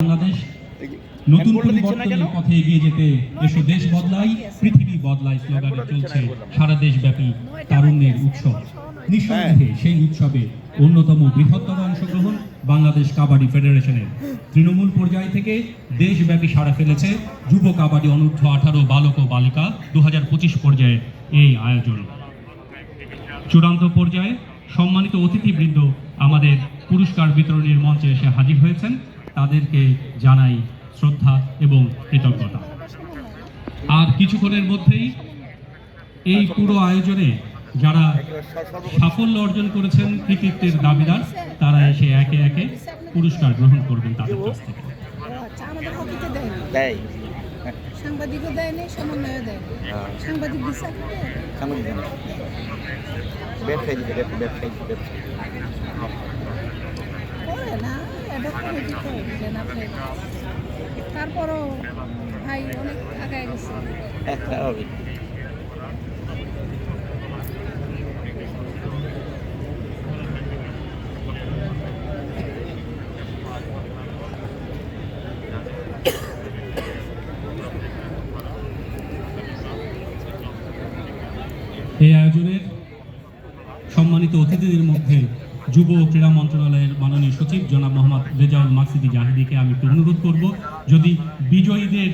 বাংলাদেশ নতুন পরিবর্তনের পথে এগিয়ে যেতে এসো দেশ বদলাই পৃথিবী বদলাই স্লোগানে চলছে সারা দেশব্যাপী তারুণ্যের উৎসব। নিঃসন্দেহে সেই উৎসবে অন্যতম বৃহত্তর অংশগ্রহণ বাংলাদেশ কাবাডি ফেডারেশনের। তৃণমূল পর্যায় থেকে দেশব্যাপী সাড়া ফেলেছে যুব কাবাডি অনূর্ধ্ব আঠারো বালক ও বালিকা দু হাজার পঁচিশ পর্যায়ে এই আয়োজন। চূড়ান্ত পর্যায়ে সম্মানিত অতিথিবৃন্দ আমাদের পুরস্কার বিতরণের মঞ্চে এসে হাজির হয়েছেন। তাদেরকে জানাই শ্রদ্ধা এবং কৃতজ্ঞতা। আর কিছুক্ষণের মধ্যেই এই পুরো আয়োজনে যারা সাফল্য অর্জন করেছেন কৃতিত্বের দাবিদার তারা এসে একে একে পুরস্কার গ্রহণ করবেন তাদের কাছ থেকে। দেয়। সাংবাদিকও দেয় না সমন্বয়ও দেয় হ্যাঁ। সাংবাদিক ব্যবসায়ী ব্যবসায়ী ব্যবসায়ী না। তারপরও ভাই অনেক আগায় গেছে এই আয়োজনের সম্মানিত অতিথিদের মধ্যে যুব ও ক্রীড়া মন্ত্রণালয়ের মাননীয় সচিব জনাব মোহাম্মদ রেজাউল জাহিদিকে আমি একটু অনুরোধ করব। যদি বিজয়ীদের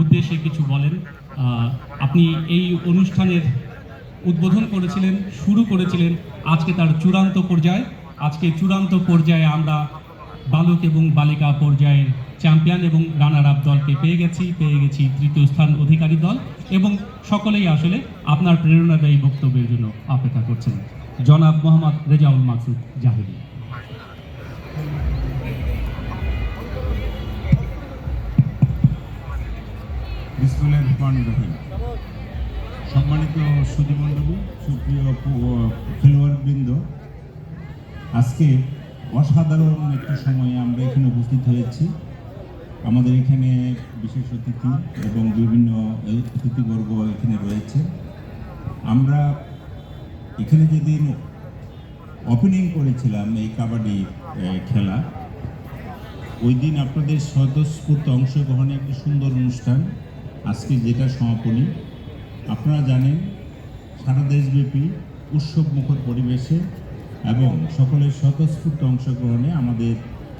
উদ্দেশ্যে কিছু বলেন আপনি এই অনুষ্ঠানের উদ্বোধন করেছিলেন, শুরু করেছিলেন আজকে তার চূড়ান্ত পর্যায়ে। আজকে চূড়ান্ত পর্যায়ে আমরা বালক এবং বালিকা পর্যায়ের চ্যাম্পিয়ন এবং রানার আপ দলকে পেয়ে গেছি পেয়ে গেছি তৃতীয় স্থান অধিকারী দল এবং সকলেই আসলে আপনার প্রেরণাদায়ী বক্তব্যের জন্য অপেক্ষা করছেন। জনাব মোহাম্মদ রেজাউল মাকসুদ জাহিদি। বিসমুল্লাহ রহমান রহিম সম্মানিত সুধীমণ্ডলী সুপ্রিয় আজকে অসাধারণ একটি সময়ে আমরা এখানে উপস্থিত হয়েছি। আমাদের এখানে বিশেষ অতিথি এবং বিভিন্ন অতিথিবর্গ এখানে রয়েছে। আমরা এখানে যেদিন ওপেনিং করেছিলাম এই কাবাডি খেলা, ওই দিন আপনাদের স্বতঃস্ফূর্ত অংশগ্রহণে একটি সুন্দর অনুষ্ঠান। আজকে যেটা সমাপনী, আপনারা জানেন সারা দেশব্যাপী উৎসব মুখর পরিবেশে এবং সকলের স্বতঃস্ফূর্ত অংশগ্রহণে আমাদের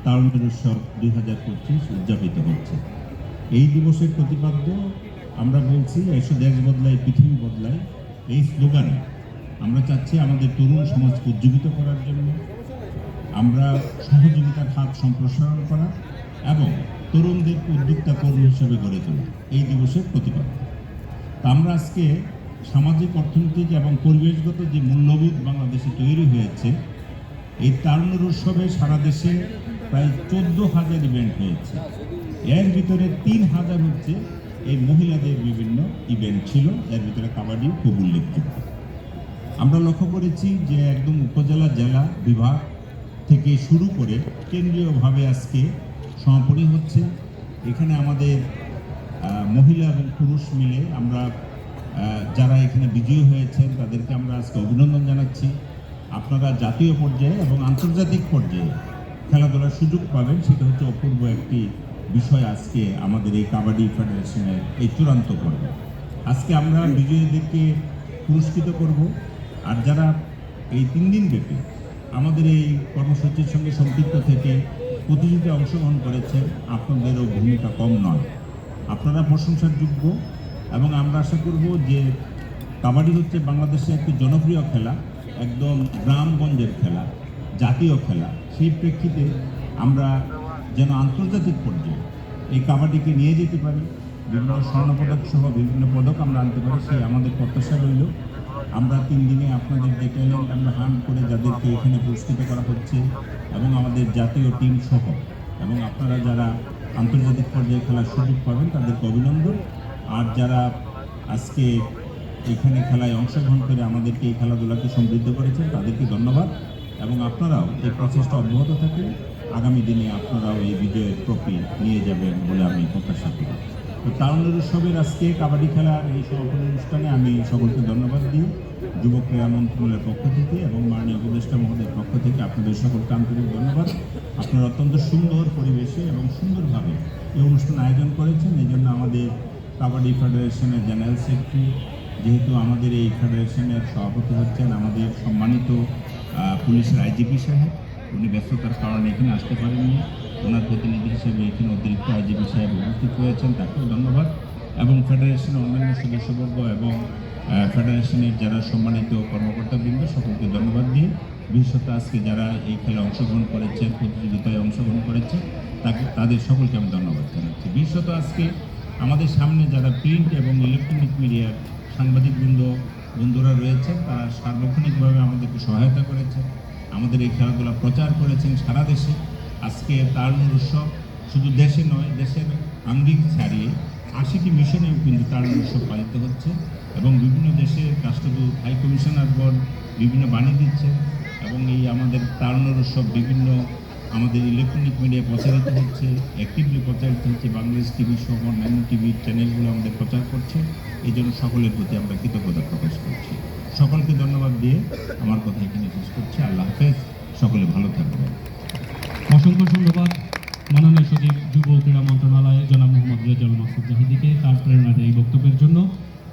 তারুণ্যের উৎসব দুই হাজার পঁচিশ উদযাপিত হচ্ছে। এই দিবসের প্রতিপাদ্য আমরা বলছি, এসো দেশ বদলায়, পৃথিবী বদলায়। এই স্লোগানে আমরা চাচ্ছি আমাদের তরুণ সমাজকে উজ্জীবিত করার জন্য, আমরা সহযোগিতার হাত সম্প্রসারণ করা এবং তরুণদের উদ্যোক্তা কর্মী হিসেবে গড়ে তোলা এই দিবসের প্রতিপাদ্য আমরা আজকে সামাজিক, অর্থনৈতিক এবং পরিবেশগত যে মূল্যবোধ বাংলাদেশে তৈরি হয়েছে, এই তারুণ্যের উৎসবে সারা দেশে প্রায় চোদ্দ হাজার ইভেন্ট হয়েছে। এর ভিতরে তিন হাজার হচ্ছে এই মহিলাদের বিভিন্ন ইভেন্ট ছিল, এর ভিতরে কাবাডি খুব উল্লেখযোগ্য। আমরা লক্ষ্য করেছি যে একদম উপজেলা, জেলা বিভাগ থেকে শুরু করে কেন্দ্রীয়ভাবে আজকে সমাপনী হচ্ছে। এখানে আমাদের মহিলা এবং পুরুষ মিলে আমরা যারা এখানে বিজয়ী হয়েছেন, তাদেরকে আমরা আজকে অভিনন্দন জানাচ্ছি। আপনারা জাতীয় পর্যায়ে এবং আন্তর্জাতিক পর্যায়ে খেলাধুলার সুযোগ পাবেন। সেটা হচ্ছে অপূর্ব একটি বিষয় আজকে আমাদের এই কাবাডি ফেডারেশনের এই চূড়ান্ত পর্বে। আজকে আমরা বিজয়ীদেরকে পুরস্কৃত করব। আর যারা এই তিন দিন ব্যাপী আমাদের এই কর্মসূচির সঙ্গে সম্পৃক্ত থেকে প্রতিযোগিতায় অংশগ্রহণ করেছেন, আপনাদেরও ভূমিকা কম নয়। আপনারা প্রশংসার যোগ্য এবং আমরা আশা করব যে কাবাডি হচ্ছে বাংলাদেশের একটি জনপ্রিয় খেলা, একদম গ্রামগঞ্জের খেলা, জাতীয় খেলা। সেই প্রেক্ষিতে আমরা যেন আন্তর্জাতিক পর্যায়ে এই কাবাডিকে নিয়ে যেতে পারি, বিভিন্ন স্বর্ণপদক সহ বিভিন্ন পদক আমরা আনতে পারি, সেই আমাদের প্রত্যাশা রইল। আমরা তিন দিনে আপনাদের যে ট্যালেন্ট আমরা হান্ট করে যাদেরকে এখানে পুরস্কৃত করা হচ্ছে এবং আমাদের জাতীয় টিম সহ। এবং আপনারা যারা আন্তর্জাতিক পর্যায়ে খেলার সুযোগ পাবেন, তাদেরকে অভিনন্দন। আর যারা আজকে এখানে খেলায় অংশগ্রহণ করে আমাদেরকে এই খেলাধুলাকে সমৃদ্ধ করেছেন, তাদেরকে ধন্যবাদ। এবং আপনারাও এই প্রচেষ্টা অব্যাহত থাকে আগামী দিনে আপনারাও এই বিজয়ের ট্রফি নিয়ে যাবেন বলে আমি প্রত্যাশা করি। তো তারুণ্যের উৎসবের আজকে কাবাডি খেলার এই সমাপনী অনুষ্ঠানে আমি সকলকে ধন্যবাদ দিই। যুব ক্রীড়া মন্ত্রণালয়ের পক্ষ থেকে এবং মাননীয় উপদেষ্টা মহোদয়ের পক্ষ থেকে আপনাদের সকলকে আন্তরিক ধন্যবাদ। আপনারা অত্যন্ত সুন্দর পরিবেশে এবং সুন্দরভাবে এই অনুষ্ঠান আয়োজন করেছেন। এই জন্য আমাদের কাবাডি ফেডারেশনের জেনারেল সেক্রেটারি, যেহেতু আমাদের এই ফেডারেশনের সভাপতি হচ্ছেন আমাদের সম্মানিত পুলিশের আইজিপি সাহেব, উনি ব্যস্ততার কারণে এখানে আসতে পারেননি। ওনার প্রতিনিধি হিসেবে এখানে অতিরিক্ত আইজিপি সাহেব উপস্থিত রয়েছেন, তাকেও ধন্যবাদ। এবং ফেডারেশনের অন্যান্য সদস্যবর্গ এবং ফেডারেশনের যারা সম্মানিত কর্মকর্তাবৃন্দ, সকলকে ধন্যবাদ দিয়ে বিশেষত আজকে যারা এই খেলে অংশগ্রহণ করেছেন, প্রতিযোগিতায় অংশগ্রহণ করেছে তাকে, তাদের সকলকে আমি ধন্যবাদ জানাচ্ছি। বিশেষত আজকে আমাদের সামনে যারা প্রিন্ট এবং ইলেকট্রনিক মিডিয়ার সাংবাদিকবৃন্দ বন্ধুরা রয়েছেন, তারা সার্বক্ষণিকভাবে আমাদেরকে সহায়তা করেছে আমাদের এই খেলাধুলা প্রচার করেছেন সারা দেশে। আজকে তারুণ উৎসব শুধু দেশে নয়, দেশের আঙ্গিক ছাড়িয়ে আশিটি মিশনেও কিন্তু তারুণ উৎসব পালিত হচ্ছে। এবং বিভিন্ন দেশের রাষ্ট্রদূত হাই কমিশনারগণ বিভিন্ন বাণী দিচ্ছে এবং এই আমাদের তারুণ উৎসব বিভিন্ন আমাদের ইলেকট্রনিক মিডিয়া প্রচারিত হচ্ছে অ্যাক্টিভলি প্রচারিত হচ্ছে, বাংলাদেশ টিভি সহ অন্যান্য টিভি চ্যানেলগুলো আমাদের প্রচার করছে। এই জন্য সকলের প্রতি আমরা কৃতজ্ঞতা প্রকাশ করছি। সকলকে ধন্যবাদ দিয়ে আমার কথা এখানে শেষ করছি। আল্লাহ হাফেজ। সকলে ভালো থাকবেন। অসংখ্য ধন্যবাদ। মাননীয় সচিব যুব ক্রীড়া মন্ত্রণালয়, জনাব মোহাম্মদ রেজাল মাসুদ জাহিদিকে। তার প্রেরণার এই বক্তব্যের জন্য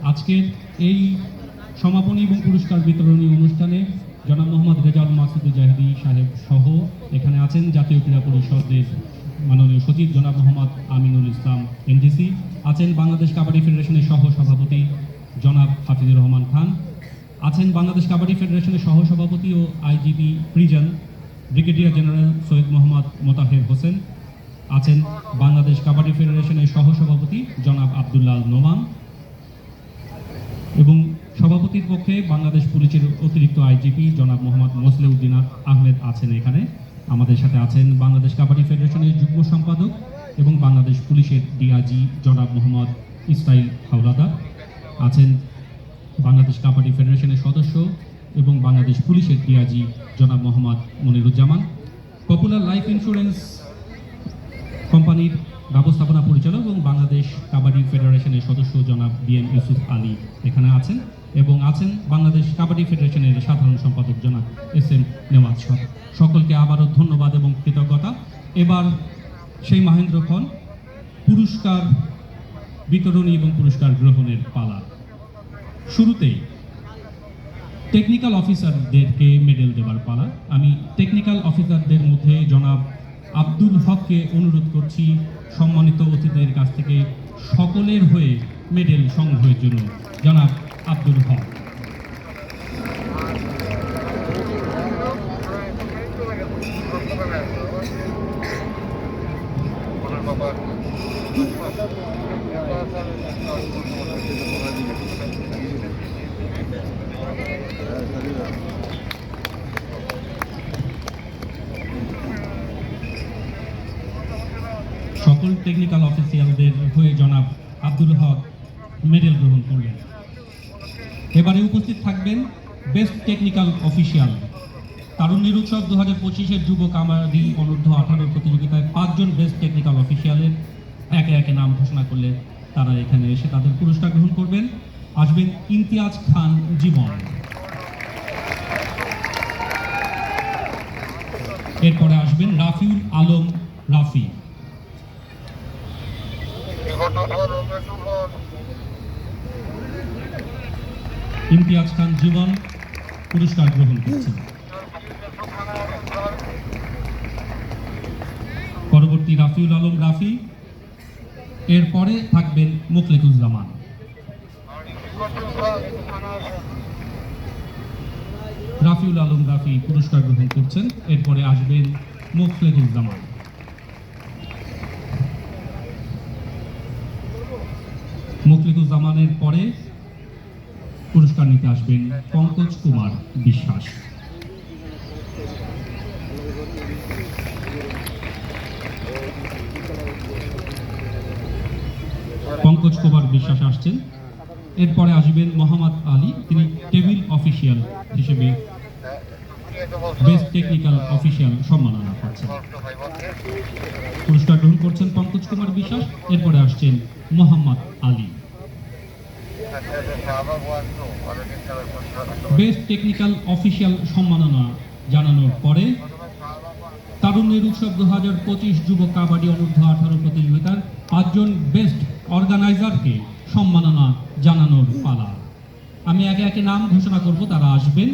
আজকের এই সমাপনী এবং পুরস্কার বিতরণী অনুষ্ঠানে জনাব মোহাম্মদ রেজাল মাসুদ জাহিদি সাহেব সহ এখানে আছেন জাতীয় ক্রীড়া পরিষদের মাননীয় সচিব জনাব মোহাম্মদ আমিনুল ইসলাম এনডিসি আছেন বাংলাদেশ কাবাডি ফেডারেশনের সহ সভাপতি জনাব হাফিজুর রহমান খান। আছেন বাংলাদেশ কাবাডি ফেডারেশনের সহ সভাপতি ও IGP prison brigadier general Syed Mohammad Motaher Hossain. আছেন বাংলাদেশ কাবাডি ফেডারেশনের সহ সভাপতি জনাব আবদুল্লাহ নোমান। এবং সভাপতির পক্ষে বাংলাদেশ পুলিশের অতিরিক্ত আইজিপি জনাব মোহাম্মদ মোসলেউদ্দিন আহমেদ আছেন এখানে। আমাদের সাথে আছেন বাংলাদেশ কাবাডি ফেডারেশনের যুগ্ম সম্পাদক এবং বাংলাদেশ পুলিশের ডিআইজি জনাব মোহাম্মদ ইসরাইল হাওলাদার। আছেন বাংলাদেশ কাবাডি ফেডারেশনের সদস্য এবং বাংলাদেশ পুলিশের ডিআইজি জনাব Mohammad Moniruzzaman. Popular life insurance কোম্পানির ব্যবস্থাপনা পরিচালক এবং বাংলাদেশ কাবাডি ফেডারেশনের সদস্য জনাব বি এম ইউসুফ আলী এখানে আছেন এবং আছেন বাংলাদেশ কাবাডি ফেডারেশনের সাধারণ সম্পাদক জনাব এস এম নেওয়াজ সহ। সকলকে আবারও ধন্যবাদ এবং কৃতজ্ঞতা। এবার সেই মহেন্দ্র খন পুরস্কার বিতরণী এবং পুরস্কার গ্রহণের পালা। শুরুতেই টেকনিক্যাল অফিসারদেরকে মেডেল দেওয়ার পালা। আমি টেকনিক্যাল অফিসারদের মধ্যে জনাব আব্দুল হককে অনুরোধ করছি সম্মানিত অতিথিদের কাছ থেকে সকলের হয়ে মেডেল সংগ্রহের জন্য। জনাব আব্দুল হক। টেকনিক্যাল অফিসিয়ালদের হয়ে জনাব আব্দুল হক মেডেল গ্রহণ করলেন। এবারে উপস্থিত থাকবেন বেস্ট টেকনিক্যাল অফিসিয়াল তারুণ্যের উৎসব দু হাজার পঁচিশের যুব কামারি অনূর্ধ্ব আঠারো প্রতিযোগিতায় পাঁচজন বেস্ট টেকনিক্যাল অফিসিয়ালের একে একে নাম ঘোষণা করলে তারা এখানে এসে তাদের পুরস্কার গ্রহণ করবেন। আসবেন ইমতিয়াজ খান জীবন। এরপরে আসবেন রাফিউল আলম রাফি। ইমতিয়াজ খান জীবন পুরস্কার গ্রহণ করছেন। পরবর্তী রাফিউল আলম রাফি, এরপরে থাকবেন মুখলেকুজ্জামান রাফিউল আলম রাফি পুরস্কার গ্রহণ করছেন, এরপরে আসবেন মুখলেকুজ্জামান মুখলিকুজ্জামানের পরে পুরস্কার নিতে আসবেন পঙ্কজ কুমার বিশ্বাস। পঙ্কজ কুমার বিশ্বাস আসছেন। এরপরে আসবেন মোহাম্মদ আলী। তিনি টেবিল অফিসিয়াল হিসেবে বেস্ট টেকনিক্যাল অফিসিয়াল সম্মাননা পাচ্ছেন পুরস্কার গ্রহণ করছেন পঙ্কজ কুমার বিশ্বাস। এরপরে আসছেন Mohammad Ali. Best technical official সম্মাননা জানানোর পরে তারুণ্যের উৎসব দু হাজার পঁচিশ যুব কাবাডি অনূর্ধ্ব আঠারো প্রতিযোগিতার পাঁচজন বেস্ট অর্গানাইজারকে সম্মাননা জানানোর পালা। আমি একে একে নাম ঘোষণা করব, তারা আসবেন।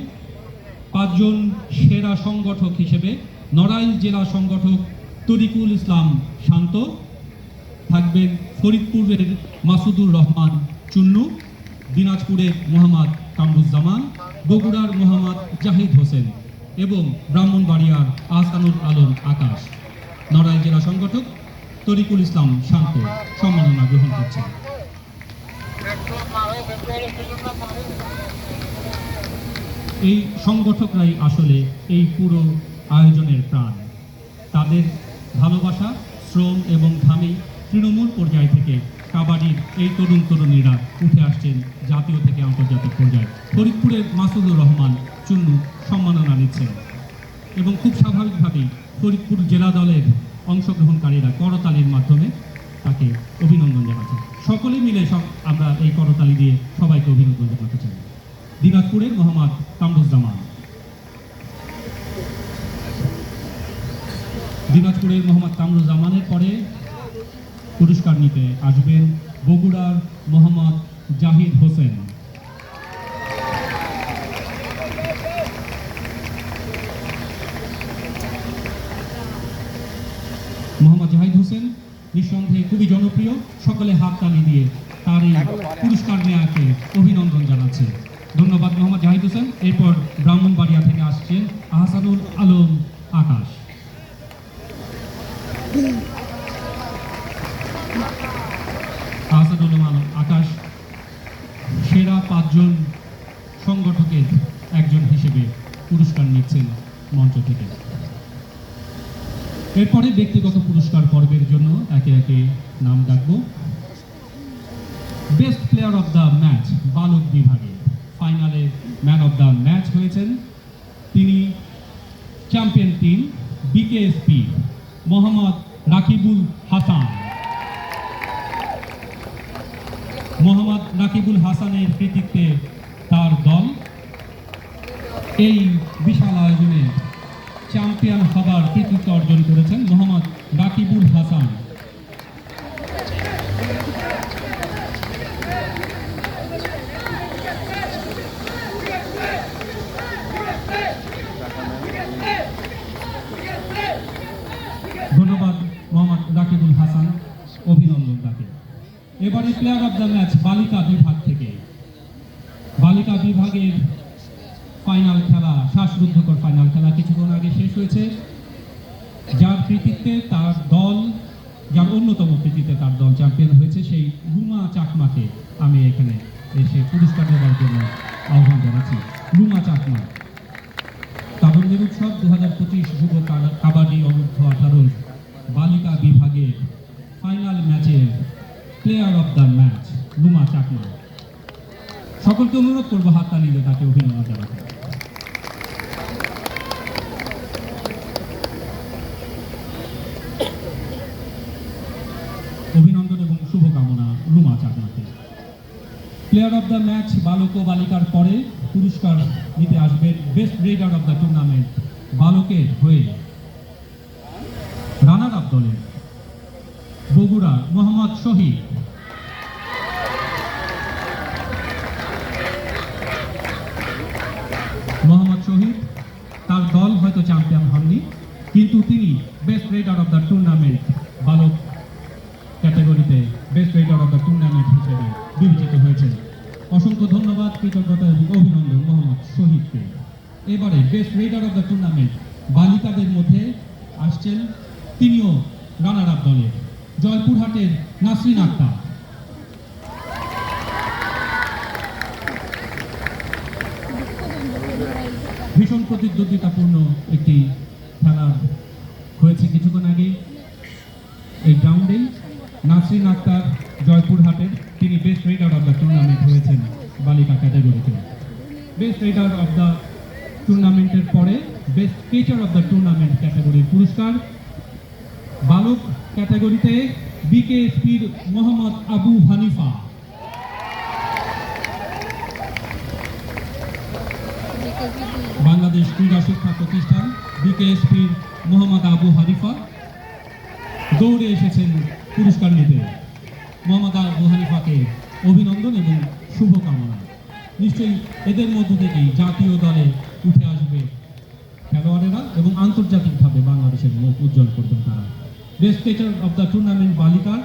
পাঁচজন সেরা সংগঠক হিসেবে নড়াইল জেলা সংগঠক তরিকুল ইসলাম শান্ত, থাকবেন ফরিদপুরের মাসুদুর রহমান চুন্নু। দিনাজপুরের মোহাম্মদ কামরুজ্জামান, বগুড়ার মোহাম্মদ জাহিদ হোসেন এবং ব্রাহ্মণবাড়িয়ার আহসানুল আলম আকাশ। নড়াইল জেলা সংগঠক তরিকুল ইসলাম শান্ত সম্মাননা গ্রহণ করছেন। এই সংগঠকরাই আসলে এই পুরো আয়োজনের প্রাণ। তাদের ভালোবাসা, শ্রম এবং ঘামেই তৃণমূল পর্যায় থেকে কাবাডির এই তরুণ তরুণীরা উঠে আসছেন জাতীয় থেকে আন্তর্জাতিক পর্যায়ে। ফরিদপুরের মাসুদুর রহমান চুন্নু সম্মাননা নিচ্ছেন। এবং খুব স্বাভাবিকভাবেই ফরিদপুর জেলা দলের অংশগ্রহণকারীরা করতালির মাধ্যমে তাকে অভিনন্দন জানাচ্ছেন। সকলে মিলে সব আমরা এই করতালি দিয়ে সবাইকে অভিনন্দন জানাতে চাই। দিনাজপুরের মোহাম্মদ কামরুজ্জামান দিনাজপুরের মোহাম্মদ কামরুজ্জামানের পরে পুরস্কার নিতে আসবেন বগুড়ার মোহাম্মদ জাহিদ হোসেন। মোহাম্মদ জাহিদ হোসেন নিঃসন্দেহে খুবই জনপ্রিয়, সকলে হাত তালি দিয়ে তার এই পুরস্কার নেওয়াকে অভিনন্দন জানাচ্ছে। ধন্যবাদ মোহাম্মদ জাহিদ হোসেন। এরপর ব্রাহ্মণবাড়িয়া থেকে আসছেন আহসানুল আলম আকাশ। আকাশ, সেরা পাঁচজন সংগঠকের একজন হিসেবে পুরস্কার নিচ্ছেন মঞ্চ থেকে। এরপরে ব্যক্তিগত পুরস্কার পর্বের জন্য একে একে নাম ডাকবো। Best player of the match বালক বিভাগে ফাইনালে ম্যান অফ দ্য ম্যাচ হয়েছেন তিনি। Champion team BKSP Mohammad Rakibul Hasan. Mohammad Rakibul হাসানের কৃতিত্বে তার দল এই বিশাল আয়োজনে চ্যাম্পিয়ন হবার কৃতিত্ব অর্জন করেছেন মোহাম্মদ রাকিবুল হাসান ধন্যবাদ মোহাম্মদ রাকিবুল হাসান অভিনন্দন তাকে এবারে প্লেয়ার অফ দ্য ম্যাচ বালিকা বিভাগ থেকে। বালিকা বিভাগের ফাইনাল খেলা, শ্বাসরুদ্ধকর ফাইনাল খেলা কিছুক্ষণ আগে শেষ হয়েছে। যার কৃতিত্বে তার দল, যার অন্যতম কৃতিত্বে তার দল চ্যাম্পিয়ন হয়েছে সেই রুমা চাকমাকে আমি এখানে এসে পুরস্কার দেওয়ার জন্য আহ্বান জানাচ্ছি। রুমা চাকমা, তারুণ্যের উৎসব দু হাজার পঁচিশ যুব কাবাডি অনূর্ধ্ব আঠারো বালিকা বিভাগের ফাইনাল ম্যাচের player of the match Ruma Chakma. সকলকে অনুরোধ করব হাততালি দিয়ে তাকে অভিনন্দন জানাতে। অভিনন্দন এবং শুভকামনা রুমা চাকমাকে। প্লেয়ার অফ দ্য ম্যাচ বালক ও বালিকার পরে পুরস্কার নিতে আসবেন best raider of the tournament বালকের হয়ে রানার আপ দলের বগুড়া মোহাম্মদ শহীদ। চ্যাম্পিয়ন হননি, কিন্তু তিনি best raider of the tournament বালক ক্যাটাগরিতে best raider of the tournament হিসেবে বিবেচিত হয়েছেন। অসংখ্য ধন্যবাদ, কৃতজ্ঞতা এবং অভিনন্দন মোহাম্মদ শহীদকে। এবারে best raider of the tournament বালিকাদের মধ্যে আসছেন তিনিও রানার আপ দলের জয়পুরহাটের নাসরিন আক্তার ভীষণ প্রতিদ্বন্দ্বিতাপূর্ণ একটি খেলা হয়েছে কিছুক্ষণ আগে। এই গ্রাউন্ডেই নাসরিন আক্তার জয়পুরহাটের। তিনি best raider of the tournament হয়েছেন বালিকা ক্যাটাগরিতে বেস্ট রেডার অফ দ্য টুর্নামেন্টের পরে best pitcher of the tournament ক্যাটাগরির পুরস্কার। বালক ক্যাটাগরিতে বিকেএসপির মোহাম্মদ আবু হানিফা কেজি দুই বাংলাদেশ ক্রীড়া শিক্ষা প্রতিষ্ঠান বিকেএসপির মোহাম্মদ আবু হানিফা দৌড়ে এসেছেন পুরস্কার নিতে মোহাম্মদ আবু হানিফাকে অভিনন্দন এবং শুভকামনা নিশ্চয়ই এদের মধ্য থেকেই জাতীয় দলে উঠে আসবে খেলোয়াড়েরা এবং আন্তর্জাতিকভাবে বাংলাদেশের মুখ উজ্জ্বল করবেন তারা। Best cricketer of the tournament বালিকার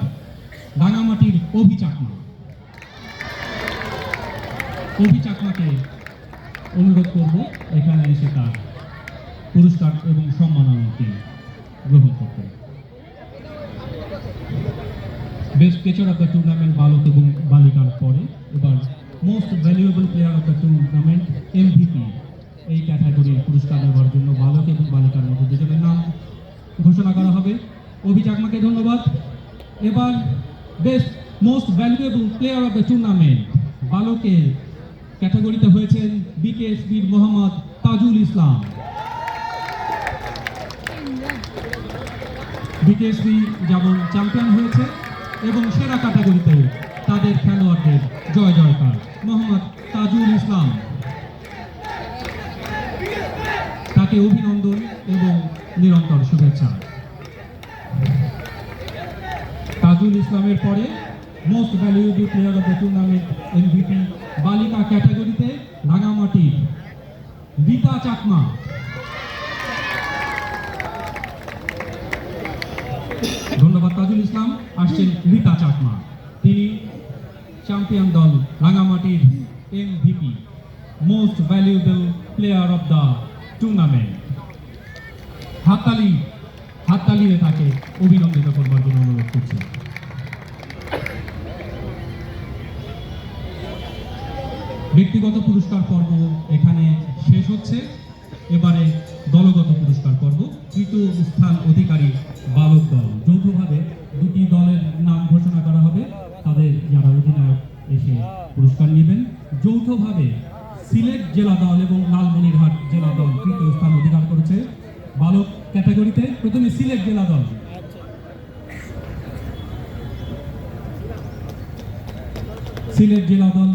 রাঙামাটির অভিচাকমা অভিচাকমাকে অনুরোধ করব, এখানে এসে তার পুরস্কার এবং সম্মাননাটি গ্রহণ করতে। Best catcher of the tournament বালক এবং বালিকার পরে এবার most valuable player of the tournament MVP এই ক্যাটাগরির পুরস্কার নেওয়ার জন্য বালক এবং বালিকার মধ্যে দুজনের নাম ঘোষণা করা হবে। অভিচাকমাকে ধন্যবাদ। এবার best most valuable player of the tournament বালকের ক্যাটাগরিতে হয়েছেন বিকেএসবির মোহাম্মদ তাজুল ইসলাম। বিকেএসবি যেমন চ্যাম্পিয়ন হয়েছে, এবং সেরা ক্যাটাগরিতেও তাদের খেলোয়াড়দের। জয় জয়কার। মোহাম্মদ তাজুল ইসলাম। তাকে অভিনন্দন এবং নিরন্তর শুভেচ্ছা। তাজুল ইসলামের পরে most valuable player of the tournament MVP বালিকা ক্যাটাগরিতে রাঙামাটির রীতা চাকমা। ধন্যবাদ তাজুল ইসলাম, আসছেন রীতা চাকমা। চ্যাম্পিয়ন দল রাঙামাটির MVP most valuable player of the tournament হাততালি হাততালিয়ে তাকে অভিনন্দিত করবার জন্য অনুরোধ করছি। ব্যক্তিগত পুরস্কার পর্ব এখানে শেষ হচ্ছে। এবারে দলগত পুরস্কার পর্ব, তৃতীয় স্থান অধিকারী বালক দল। যৌথভাবে দুটি দলের নাম ঘোষণা করা হবে। তাদের যারা অধিনায়ক এসে পুরস্কার নেবেন। যৌথভাবে সিলেট জেলা দল এবং লালমনিরহাট জেলা দল তৃতীয় স্থান অধিকার করেছে। বালক ক্যাটাগরিতে প্রথমে সিলেট জেলা দল। সিলেট জেলা দল,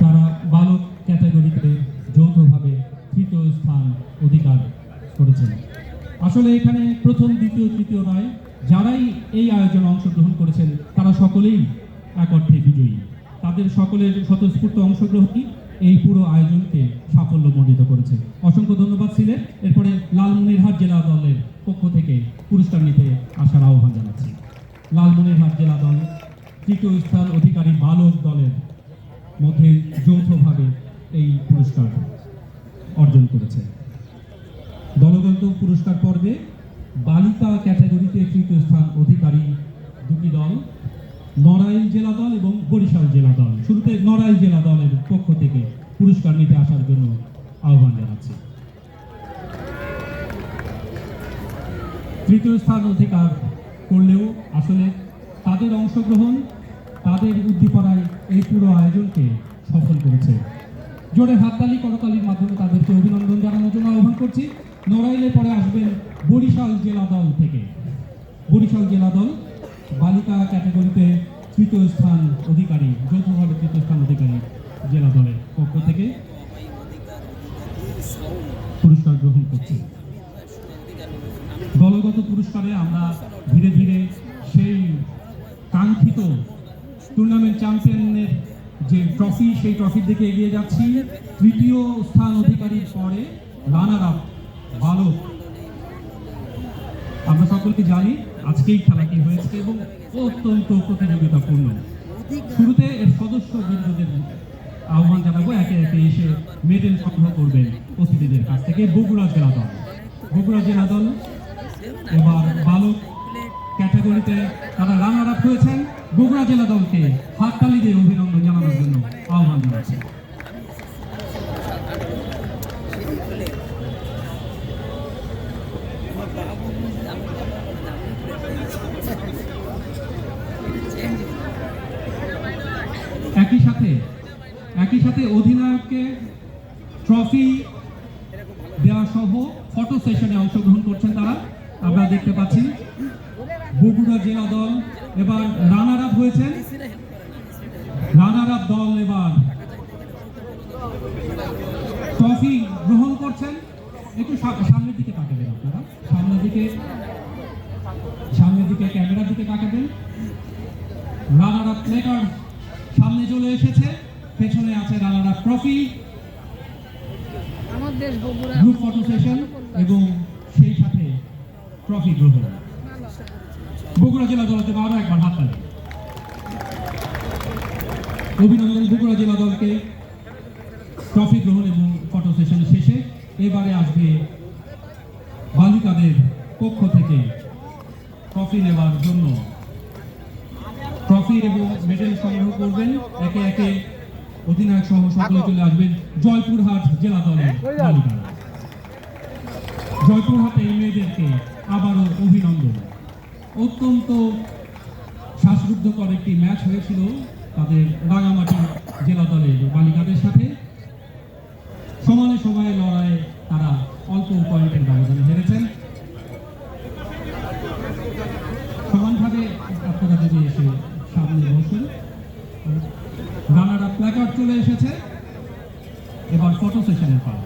তারা বালক ক্যাটাগরিতে যৌথভাবে তৃতীয় স্থান অধিকার করেছেন। আসলে এখানে প্রথম, দ্বিতীয়, তৃতীয় নয় যারাই এই আয়োজনে অংশগ্রহণ করেছেন, তারা সকলেই এক অর্থে বিজয়ী। তাদের সকলের স্বতঃস্ফূর্ত অংশগ্রহণই এই পুরো আয়োজনকে সাফল্য সাফল্যমণ্ডিত করেছে। অসংখ্য ধন্যবাদ সিলেট এরপরে লালমনিরহাট জেলা দলের পক্ষ থেকে পুরস্কার নিতে আসার আহ্বান জানাচ্ছি। লালমনিরহাট জেলা দল তৃতীয় স্থান অধিকারী বালক দলের মধ্যে যৌথভাবে এই পুরস্কার অর্জন করেছে। দলগত পুরস্কার পর্বে বালিকা ক্যাটাগরিতে তৃতীয় স্থান অধিকারী দুটি দল, নড়াইল জেলা দল এবং বরিশাল জেলা দল। শুরুতে নড়াইল জেলা দলের পক্ষ থেকে পুরস্কার নিতে আসার জন্য আহ্বান জানাচ্ছি। তৃতীয় স্থান অধিকার করলেও আসলে তাদের অংশগ্রহণ, তাদের উদ্দীপনায় এই পুরো আয়োজনকে সফল করেছে। জোরে হাততালি, করতালির মাধ্যমে তাদেরকে অভিনন্দন জানানোর জন্য আহ্বান করছি। নড়াইলে পরে আসবেন বরিশাল জেলা দল থেকে। বরিশাল জেলা দল বালিকা ক্যাটাগরিতে তৃতীয় স্থান অধিকারী, যৌথভাবে তৃতীয় স্থান অধিকারী জেলা দলের পক্ষ থেকে পুরস্কার গ্রহণ করছে। দলগত পুরস্কারে আমরা ধীরে ধীরে সেই কাঙ্ক্ষিত টুর্নামেন্ট চ্যাম্পিয়নের যে ট্রফি সেই ট্রফির দিকে এগিয়ে যাচ্ছি। তৃতীয় স্থান অধিকারীর পরে রানার আপ বালক আমরা সকলকে জানি আজকেই খেলাটি হয়েছে এবং অত্যন্ত প্রতিযোগিতাপূর্ণ শুরুতে এর সদস্য বৃন্দদের আহ্বান জানাব, একে একে এসে মেডেল সংগ্রহ করবেন অতিথিদের কাছ থেকে বগুড়া জেলা দল। বগুড়া জেলা দল, এবার বালক ক্যাটাগরিতে তারা রানার আপ হয়েছেন। বগুড়া জেলা দলকে হাততালি দিয়ে অভিনন্দন জানানোর জন্য আহ্বান জানাচ্ছি একই সাথে সাথে অধিনায়ককে গ্রুপ ফটো সেশন এবং সেই সাথে ট্রফি গ্রহণ বগুড়া জেলা দলকে আরও একবার হাত তালি। অভিনন্দন বগুড়া জেলা দলকে। ট্রফি গ্রহণ এবং ফটো সেশন শেষে এবারে আসবে বালিকাদের পক্ষ থেকে ট্রফি নেওয়ার জন্য। ট্রফি এবং মেডেল সংগ্রহ করবেন। একে একে অধিনায়ক সহ সকলে চলে আসবেন। জয়পুরহাট জেলা দলের বালিকারা জয়পুরহাটে এই মেয়েদেরকে আবারও অভিনন্দন। অত্যন্ত শ্বাসরুদ্ধকর একটি ম্যাচ হয়েছিল তাদের রাঙামাটি জেলা দলের বালিকাদের সাথে। সমানে সমানে লড়াইয়ে তারা অল্প পয়েন্টের ব্যবধানে হেরেছেন। সমানভাবে আপনারা যদি এসে সামনে বসুন রানারা প্ল্যাকার্ড চলে এসেছে। এবার ফটো সেশনের পালা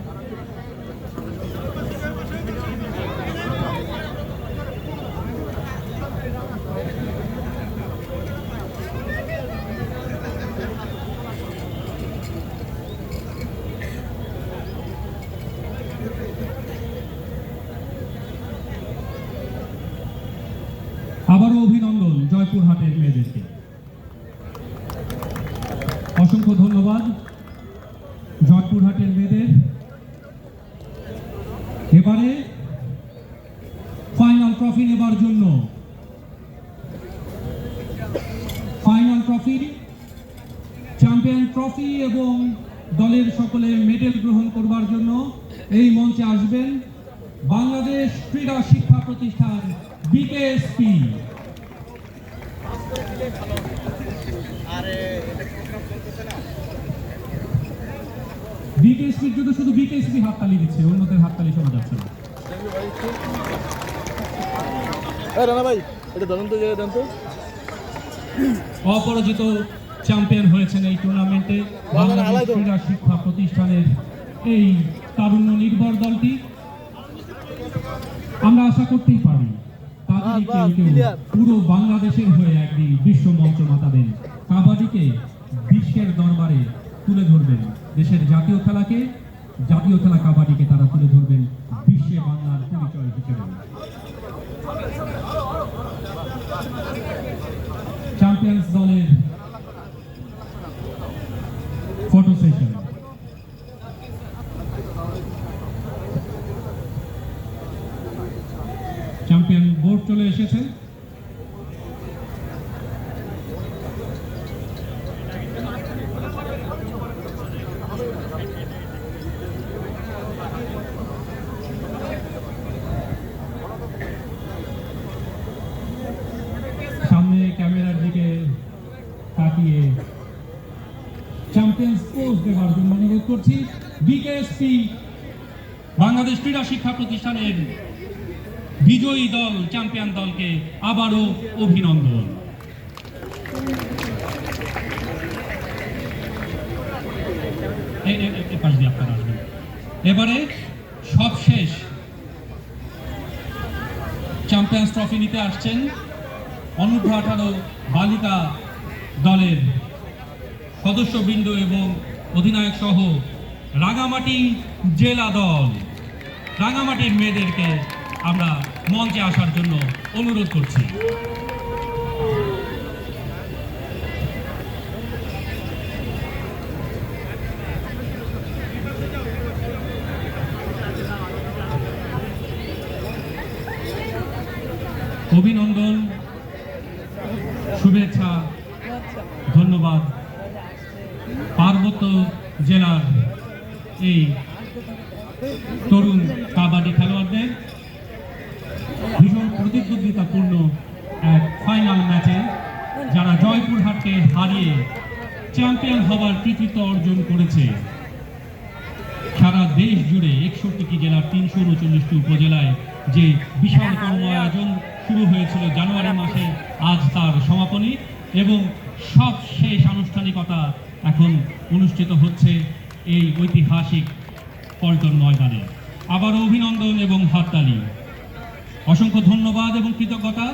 আবারও অভিনন্দন জয়পুরহাটের মেয়েদেরকে অসংখ্য ধন্যবাদ জয়পুরহাটের মেয়েদের এবারে ফাইনাল ট্রফি নেবার জন্য ফাইনাল ট্রফি চ্যাম্পিয়ন ট্রফি এবং দলের সকলে মেডেল গ্রহণ করবার জন্য এই মঞ্চে আসবেন বাংলাদেশ ক্রীড়া শিক্ষা প্রতিষ্ঠান বিকেএসপি। বিকেএসপির জন্য শুধু বিকেএসপি হাততালি দিচ্ছে অন্যদের হাততালি শোনা যাচ্ছে না। রানা ভাই এটা অপরাজিত চ্যাম্পিয়ন হয়েছেন এই টুর্নামেন্টে বাংলাদেশ ক্রীড়া শিক্ষা প্রতিষ্ঠানের এই তারুণ্য নির্ভর দলটি। আমরা আশা করতেই পারি কেউ পুরো বাংলাদেশের হয়ে একদিন বিশ্ব মঞ্চ মাতাবেন। কাবাডিকে বিশ্বের দরবারে তুলে ধরবেন। দেশের জাতীয় খেলাকে জাতীয় খেলা কাবাডিকে তারা তুলে ধরবেন বিশ্বে বাংলার পরিচয় হিসেবে। চ্যাম্পিয়ন্স দলের ফটো সেশন চ্যাম্পিয়ন বোর্ড চলে এসেছে সামনে ক্যামেরার দিকে তাকিয়ে চ্যাম্পিয়ন্স পোজ দেওয়ার জন্য অনুরোধ করছি বিকেএসপি বাংলাদেশ ক্রীড়া শিক্ষা প্রতিষ্ঠানের বিজয়ী দল চ্যাম্পিয়ন দলকে আবারও অভিনন্দন। এবারে সবশেষ চ্যাম্পিয়ন্স ট্রফি নিতে আসছেন অনূর্ধ্ব আঠারো বালিকা দলের সদস্যবৃন্দ এবং অধিনায়ক সহ রাঙামাটি জেলা দল রাঙামাটির মেয়েদেরকে আমরা মঞ্চে আসার জন্য অনুরোধ করছি। অভিনন্দন শুভেচ্ছা ধন্যবাদ। পার্বত্য জেলার এই তরুণ কাবাডি খেলোয়াড়দের ভীষণ প্রতিদ্বন্দ্বিতাপূর্ণ এক ফাইনাল ম্যাচে যারা জয়পুরহাটকে হারিয়ে চ্যাম্পিয়ন হবার কৃতিত্ব অর্জন করেছে। সারা দেশ জুড়ে একষট্টিটি জেলার তিনশো উনচল্লিশটি উপজেলায় যে বিশাল কর্ম আয়োজন শুরু হয়েছিল জানুয়ারি মাসে, আজ তার সমাপনী এবং সব শেষ আনুষ্ঠানিকতা এখন অনুষ্ঠিত হচ্ছে এই ঐতিহাসিক পল্টন ময়দানে। আবার অভিনন্দন এবং হাততালি। অসংখ্য ধন্যবাদ এবং কৃতজ্ঞতা।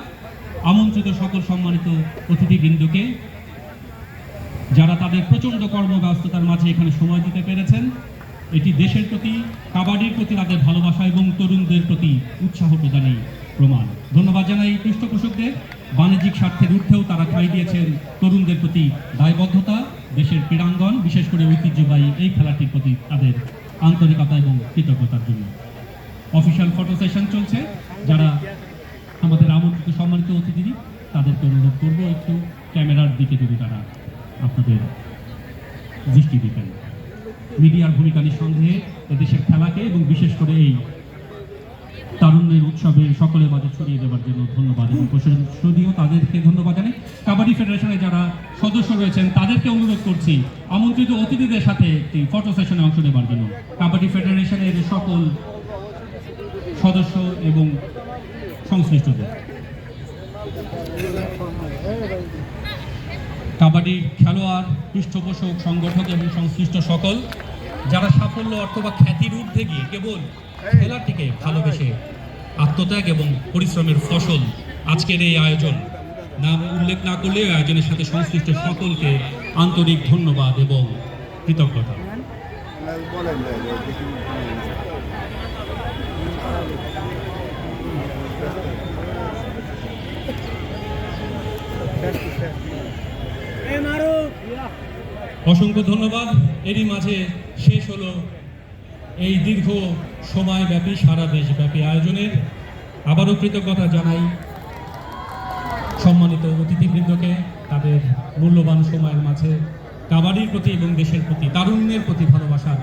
আমন্ত্রিত সকল সম্মানিত অতিথিবৃন্দকে, যারা তাদের প্রচণ্ড কর্মব্যস্ততার মাঝে এখানে সময় দিতে পেরেছেন। এটি দেশের প্রতি, কাবাডির প্রতি তাদের ভালোবাসা এবং তরুণদের প্রতি উৎসাহ প্রদানই প্রমাণ। ধন্যবাদ জানাই পৃষ্ঠপোষকদের। বাণিজ্যিক স্বার্থের ঊর্ধ্বেও তারা ঠাঁই দিয়েছেন তরুণদের প্রতি দায়বদ্ধতা, দেশের ক্রীড়াঙ্গন, বিশেষ করে ঐতিহ্যবাহী এই খেলাটির প্রতি তাদের আন্তরিকতা এবং কৃতজ্ঞতার জন্য। অফিসিয়াল ফটো সেশন চলছে। যারা আমাদের আমন্ত্রিত সম্মানিত অতিথি, তাদেরকে অনুরোধ করব, একটু ক্যামেরার দিকে যদি তারা আপনাদের দৃষ্টি দিতেন। মিডিয়ার ভূমিকা নিঃসন্দেহে এদেশের খেলাকে এবং বিশেষ করে এই তারুণ্যের উৎসবে সকলের মাঝে ছড়িয়ে দেওয়ার জন্য ধন্যবাদ এবং প্রশংসনীয় তাদেরকে ধন্যবাদ জানাই। কাবাডি ফেডারেশনে যারা সদস্য রয়েছেন, তাদেরকে অনুরোধ করছি, আমন্ত্রিত অতিথিদের সাথে একটি ফটো সেশনে অংশ নেবার জন্য। কাবাডি ফেডারেশনের সকল সদস্য এবং সংশ্লিষ্টদের। কাবাডির খেলোয়াড়, পৃষ্ঠপোষক, সংগঠক এবং সংশ্লিষ্ট সকল, যারা সাফল্য অথবা খ্যাতির ঊর্ধ্বে গিয়ে কেবল খেলাটিকে ভালোবেসে আত্মত্যাগ এবং পরিশ্রমের ফসল আজকের এই আয়োজন। নাম উল্লেখ না করলে আয়োজনের সাথে সংশ্লিষ্ট সকলকে আন্তরিক ধন্যবাদ এবং কৃতজ্ঞতা। অসংখ্য ধন্যবাদ। এরই মাঝে শেষ হলো এই দীর্ঘ সময়ব্যাপী সারা দেশব্যাপী আয়োজনের। আবারও কৃতজ্ঞতা জানাই সম্মানিত অতিথিবৃন্দকে তাদের মূল্যবান সময়ের মাঝে কাবাডির প্রতি এবং দেশের প্রতি তারুণ্যের প্রতি ভালোবাসার